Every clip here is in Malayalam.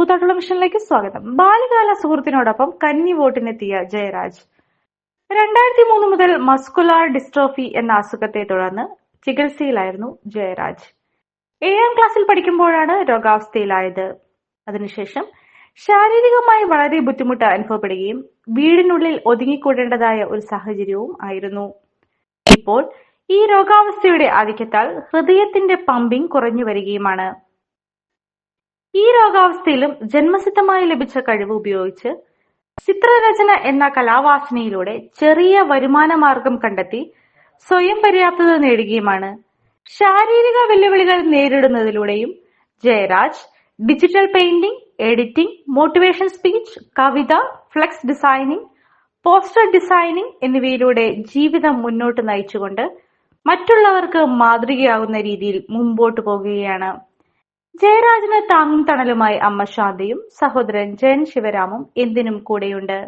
ഡിവിഷനിലേക്ക് സ്വാഗതം. ബാല്യകാല സുഹൃത്തിനോടൊപ്പം കന്നി വോട്ടിനെത്തിയ ജയരാജ്. രണ്ടായിരത്തി മൂന്ന് മുതൽ മസ്കുലാർ ഡിസ്ട്രോഫി എന്ന അസുഖത്തെ തുടർന്ന് ചികിത്സയിലായിരുന്നു ജയരാജ്. ഏഴാം ക്ലാസ്സിൽ പഠിക്കുമ്പോഴാണ് രോഗാവസ്ഥയിലായത്. അതിനുശേഷം ശാരീരികമായി വളരെ ബുദ്ധിമുട്ട് അനുഭവപ്പെടുകയും വീടിനുള്ളിൽ ഒതുങ്ങിക്കൂടേണ്ടതായ ഒരു സാഹചര്യവും ആയിരുന്നു. ഇപ്പോൾ ഈ രോഗാവസ്ഥയുടെ ആധിക്യത്താൽ ഹൃദയത്തിന്റെ പമ്പിംഗ് കുറഞ്ഞു വരികയുമാണ്. ഈ രോഗാവസ്ഥയിലും ജന്മസിദ്ധമായി ലഭിച്ച കഴിവ് ഉപയോഗിച്ച് ചിത്രരചന എന്ന കലാവാസനയിലൂടെ ചെറിയ വരുമാന മാർഗം കണ്ടെത്തി സ്വയം പര്യാപ്തത നേടുകയുമാണ്. ശാരീരിക വെല്ലുവിളികൾ നേരിടുന്നതിലൂടെയും Jayaraj digital painting editing motivation speech കവിത ഫ്ലെക്സ് ഡിസൈനിങ് പോസ്റ്റർ ഡിസൈനിങ് എന്നിവയിലൂടെ ജീവിതം മുന്നോട്ട് നയിച്ചുകൊണ്ട് മറ്റുള്ളവർക്ക് മാതൃകയാകുന്ന രീതിയിൽ മുമ്പോട്ട് പോകുകയാണ്. ജയരാജന് താങ്ങും തണലുമായി അമ്മ ശാന്തിയും സഹോദരൻ ജയൻ ശിവരാമും എന്തിനും കൂടെയുണ്ട്.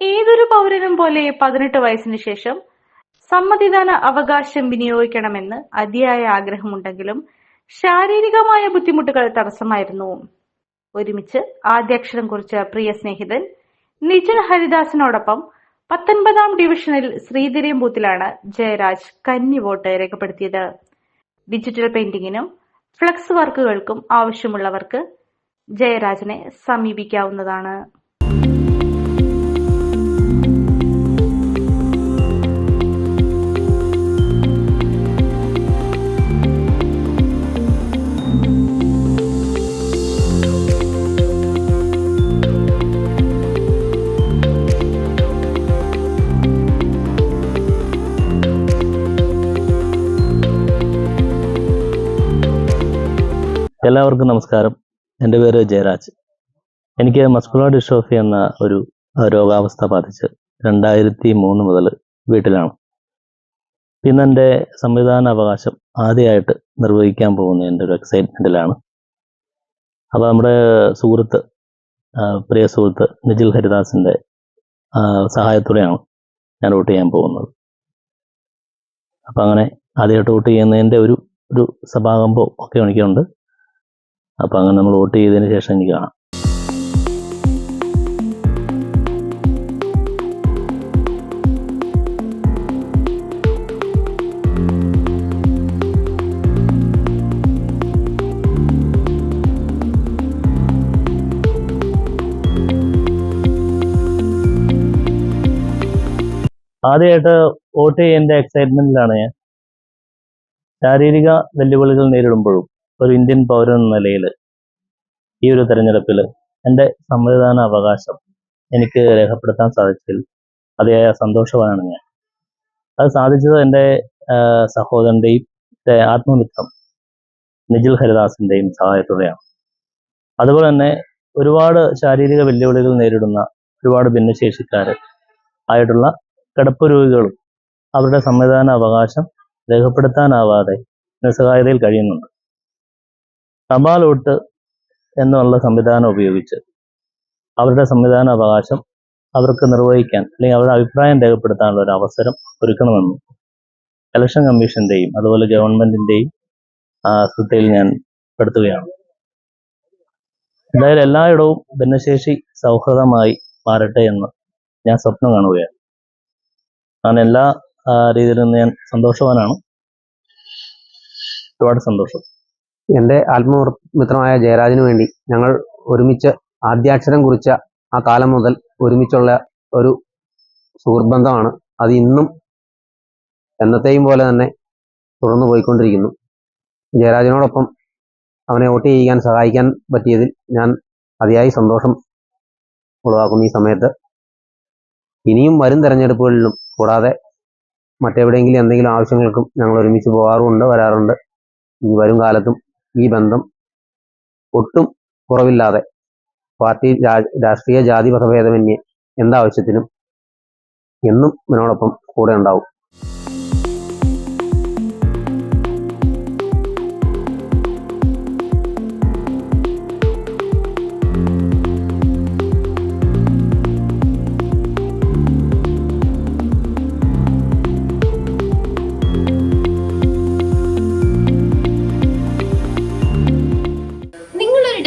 ഏതൊരു പൗരനും പോലെ പതിനെട്ട് വയസ്സിന് ശേഷം സമ്മതിദാന അവകാശം വിനിയോഗിക്കണമെന്ന് അതിയായ ആഗ്രഹമുണ്ടെങ്കിലും ശാരീരികമായ ബുദ്ധിമുട്ടുകൾ തടസ്സമായിരുന്നു. ഒരുമിച്ച് ആദ്യാക്ഷരം കുറിച്ച പ്രിയ സ്നേഹിതൻ നിജൽ ഹരിദാസിനോടൊപ്പം പത്തൊൻപതാം ഡിവിഷനിൽ ശ്രീധരീം ബൂത്തിലാണ് ജയരാജ് കന്നി വോട്ട് രേഖപ്പെടുത്തിയത്. ഡിജിറ്റൽ പെയിന്റിങ്ങിനും ഫ്ലക്സ് വർക്കുകൾക്കും ആവശ്യമുള്ളവർക്ക് ജയരാജനെ സമീപിക്കാവുന്നതാണ്. എല്ലാവർക്കും നമസ്കാരം. എന്റെ പേര് ജയരാജ്. എനിക്ക് മസ്കുലർ ഡിസ്ട്രോഫി എന്ന ഒരു രോഗാവസ്ഥ ബാധിച്ച് രണ്ടായിരത്തി മൂന്ന് മുതൽ വീട്ടിലാണ്. ഇന്ന് എന്റെ സംവിധാന അവകാശം ആദ്യമായിട്ട് നിർവഹിക്കാൻ പോകുന്ന എന്റെ ഒരു എക്സൈറ്റ്മെന്റിലാണ് അപ്പോൾ നമ്മുടെ സുഹൃത്ത് പ്രിയ സുഹൃത്ത് നിജിൽ ഹരിദാസിന്റെ സഹായത്തോടെയാണ് ഞാൻ വോട്ട് ചെയ്യാൻ പോകുന്നത്. അപ്പം അങ്ങനെ ആദ്യമായിട്ട് വോട്ട് ചെയ്യുന്നതിന്റെ ഒരു ഒരു സഭാകമ്പം ഒക്കെ എനിക്കുണ്ട്. അപ്പം അങ്ങനെ നമ്മൾ വോട്ട് ചെയ്തതിന് ശേഷം എനിക്ക് കാണാം. ആദ്യമായിട്ട് വോട്ട് ചെയ്യേണ്ട എക്സൈറ്റ്മെന്റിലാണ് ഞാൻ. ശാരീരിക വെല്ലുവിളികൾ നേരിടുമ്പോഴും ഒരു ഇന്ത്യൻ പൗരൻ എന്ന നിലയിൽ ഈ ഒരു തെരഞ്ഞെടുപ്പിൽ എന്റെ സമ്മതിദാന അവകാശം എനിക്ക് രേഖപ്പെടുത്താൻ സാധിച്ചതിൽ അതിയായ സന്തോഷവാനാണ് ഞാൻ. അത് സാധിച്ചത് എന്റെ സഹോദരന്റെയും ആത്മമിത്രം നിജിൽ ഹരിദാസിന്റെയും സഹായത്തോടെയാണ്. അതുപോലെ തന്നെ ഒരുപാട് ശാരീരിക വെല്ലുവിളികൾ നേരിടുന്ന ഒരുപാട് ഭിന്നശേഷിക്കാർ ആയിട്ടുള്ള കിടപ്പ് രോഗികളും അവരുടെ സമ്മതിദാന അവകാശം രേഖപ്പെടുത്താനാവാതെ നിസ്സഹായതയിൽ കഴിയുന്നുണ്ട്. തപാൽ വോട്ട് എന്നുള്ള സംവിധാനം ഉപയോഗിച്ച് അവരുടെ സംവിധാന അവകാശം അവർക്ക് നിർവഹിക്കാൻ അല്ലെങ്കിൽ അവരുടെ അഭിപ്രായം രേഖപ്പെടുത്താനുള്ള ഒരു അവസരം ഒരുക്കണമെന്നും ഇലക്ഷൻ കമ്മീഷന്റെയും അതുപോലെ ഗവൺമെന്റിന്റെയും ശ്രദ്ധയിൽ ഞാൻ പെടുത്തുകയാണ്. എന്തായാലും എല്ലായിടവും ഭിന്നശേഷി സൗഹൃദമായി മാറട്ടെ എന്ന് ഞാൻ സ്വപ്നം കാണുകയാണ്. കാരണം എല്ലാ രീതിയിലും ഞാൻ സന്തോഷവാനാണ്. ഒരുപാട് സന്തോഷം. എന്റെ ആത്മമിത്രമായ ജയരാജന് വേണ്ടി ഞങ്ങൾ ഒരുമിച്ച് ആദ്യാക്ഷരം കുറിച്ച ആ കാലം മുതൽ ഒരുമിച്ചുള്ള ഒരു സുഹൃത്ബന്ധമാണ്. അത് ഇന്നും എന്നത്തെയും പോലെ തന്നെ തുടർന്നു പോയിക്കൊണ്ടിരിക്കുന്നു. ജയരാജനോടൊപ്പം അവനെ വോട്ട് ചെയ്യാൻ സഹായിക്കാൻ പറ്റിയതിൽ ഞാൻ അതിയായി സന്തോഷം ഉളവാക്കുന്നു ഈ സമയത്ത്. ഇനിയും വരും തെരഞ്ഞെടുപ്പുകളിലും കൂടാതെ മറ്റെവിടെയെങ്കിലും എന്തെങ്കിലും ആവശ്യങ്ങൾക്കും ഞങ്ങൾ ഒരുമിച്ച് പോകാറുമുണ്ട് വരാറുണ്ട്. ഇനി വരും കാലത്തും ഈ ബന്ധം ഒട്ടും കുറവില്ലാതെ പാർട്ടി രാഷ്ട്രീയ ജാതി മതഭേദമന്യേ എന്താവശ്യത്തിനും എന്നും ഇവനോടൊപ്പം കൂടെ ഉണ്ടാവും.